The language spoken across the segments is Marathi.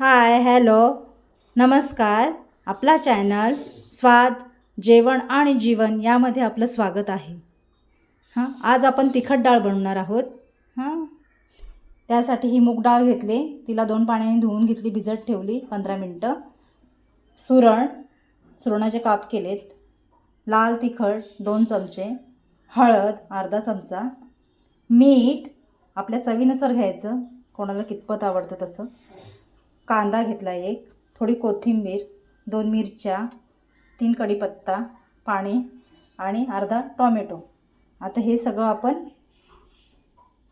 Hi hello. नमस्कार. आपला चॅनल स्वाद जेवण आणि जीवन यामध्ये आपलं स्वागत आहे. हां आज आपण तिखट डाळ बनवणार आहोत. हां. त्यासाठी ही मूग डाळ घेतली. तिला दोन पाण्याने धुवून घेतली भिजत ठेवली पंधरा मिनटं. सुरण सुरणाचे काप केलेत. लाल तिखट दोन चमचे. हळद अर्धा चमचा. मीठ आपल्या चवीनुसार घ्यायचं. कोणाला कितपत आवडतं तसं. कांदा घेतला एक थोडी कोथिंबीर दोन मिरच्या तीन कढीपत्ता पाणी आणि अर्धा टॉमॅटो. आता हे सगळं आपण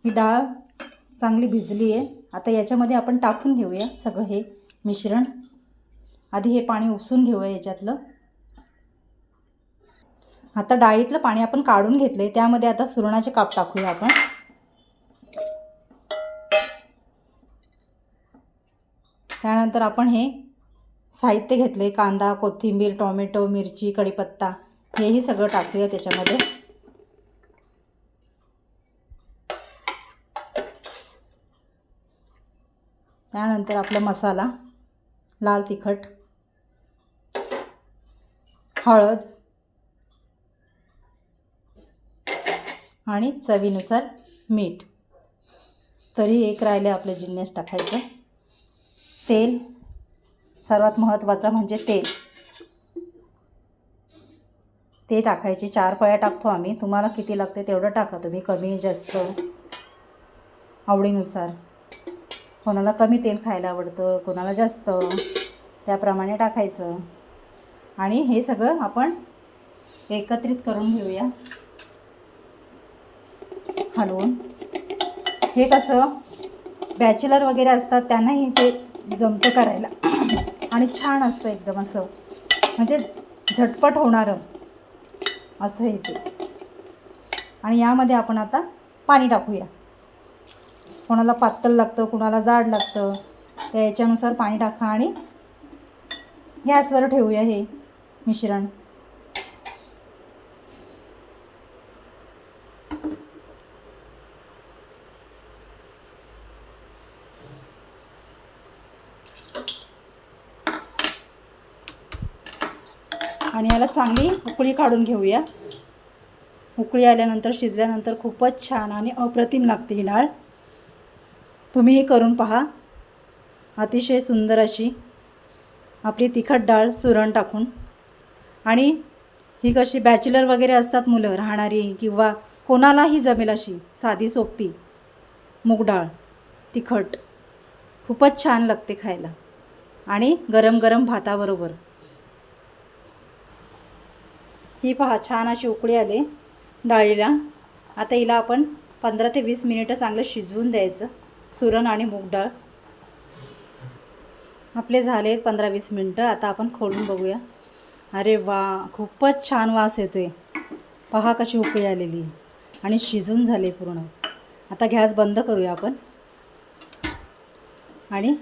ही डाळ चांगली भिजली आहे आता याच्यामध्ये आपण टाकून घेऊया सगळं हे मिश्रण. आधी हे पाणी उपसून घेऊया याच्यातलं. आता डाळीतलं पाणी आपण काढून घेतलं आहे त्यामध्ये आता सुरणाचे काप टाकूया आपण. त्यानंतर आपण हे साहित्य घेतले कांदा कोथिंबीर टोमॅटो मिरची कढीपत्ता हेही सगळं टाकूया त्याच्यामध्ये. त्यानंतर आपला मसाला लाल तिखट हळद आणि चवीनुसार मीठ. तरी एक राहिले आपले जिन्नस टाकायचं. तेल. सर्वात महत्त्वाचं म्हणजे तेल. ते टाकायचे. चार पळ्या टाकतो आम्ही. तुम्हाला किती लागते तेवढं टाका. तुम्ही कमी जास्त आवडीनुसार. कोणाला कमी तेल खायला आवडतं कोणाला जास्त. त्याप्रमाणे टाकायचं. आणि हे सगळं आपण एकत्रित करून घेऊया. हलवून. हे कसं बॅचलर वगैरे असतात त्यांनाही ते जमतं करायला. आणि छान असतं एकदम असं. म्हणजे झटपट होणारं. असं हे ते. आणि यामध्ये आपण आता पाणी टाकूया. कोणाला पातळ लागतं कोणाला जाड लागतं त्या याच्यानुसार पाणी टाका आणि गॅसवर ठेवूया हे मिश्रण. आणि याला चांगली उकळी काढून घेऊया. उकळी आल्यानंतर शिजल्यानंतर खूपच छान आणि अप्रतिम लागते ही डाळ. तुम्हीही करून पहा. अतिशय सुंदर अशी आपली तिखट डाळ सुरण टाकून. आणि ही कशी बॅचलर वगैरे असतात मुलं राहणारी किंवा कोणालाही जमेल अशी साधी सोपी मूग डाळ तिखट खूपच छान लागते खायला. आणि गरम गरम भाताबरोबर. ही पहा छान अशी उकळी आली डाळीला. आता हिला आपण पंधरा ते वीस मिनिटं चांगलं शिजवून द्यायचं सुरण आणि मूग डाळ. आपले झाले पंधरा वीस मिनटं आता आपण खोलून बघूया. अरे वा खूपच छान वास येतो आहे पहा कशी उकळी आलेली. आणि शिजून झाले पूर्ण. आता गॅस बंद करूया आपण. आणि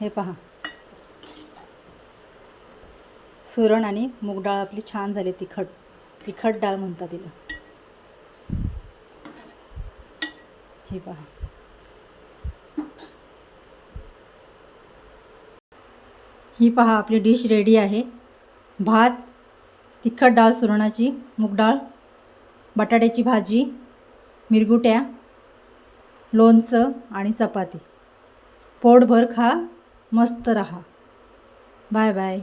हे पहा. सुरण आणि मूग डाळ आपली छान झाली तिखट तिखट डाळ म्हणतात तिला. हे पहा. ही पहा आपली डिश रेडी आहे. भात तिखट डाळ सुरणाची मूग डाळ बटाट्याची भाजी मिरगुट्या लोणचं आणि चपाती. पोटभर खा मस्त रहा. Bye bye.